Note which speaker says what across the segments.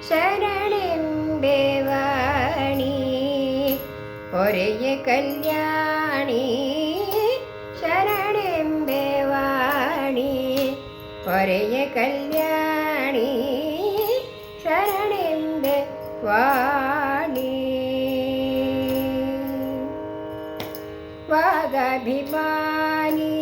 Speaker 1: ശരണെമ്പെ വാണി ഒരേ കല്യാണി ശരണെമ്പെ വാണി ഒരേ കല്യാണി ശരണെമ്പെ വാണി വാദഭിമാനി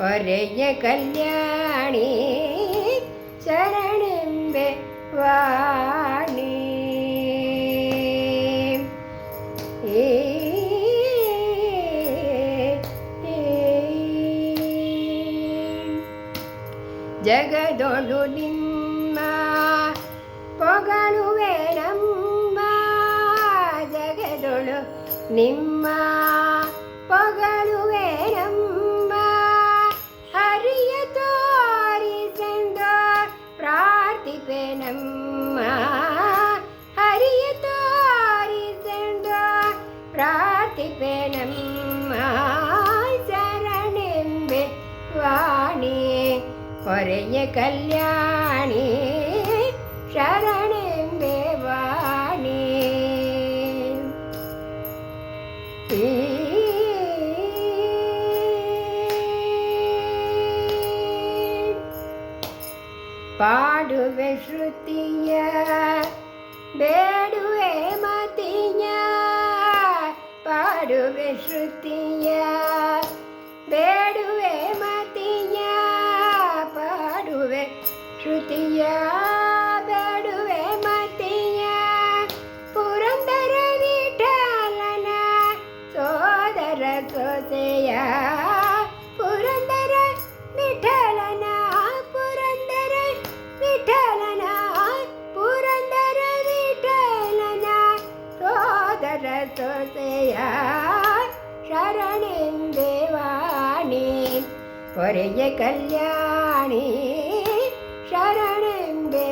Speaker 1: ഒരയ കല്യാണി ശരണിം വാണി ഏ ಜಗದೊಳು ನಿಮ್ಮ ಪೊಗಳುವೆ ನಮ್ಮ ಜಗದೊಳು ನಿಮ್ಮ ಪೊಗಳುವೆ परे കല്യാണി कल्याणि शरणिवाणि पाठवे श्रुतिय ಶ್ರುತಿಯ ಬೇಡುವೆ ಮತಿಯ ಪುರಂದರ ವಿಠಲನ ಸೋದರ ಸೊಸೆಯ ಪುರಂದರ ವಿಠಲನ ಪುರಂದರ ವಿಠಲನ ಪುರಂದರ ವಿಠಲನ ಸೋದರ ಸೊಸೆಯ ಶರಣೆಂದೇ ವಾಣಿ ಹೊರೆಯ ಕಲ್ಯಾಣಿ ശരണന്റെ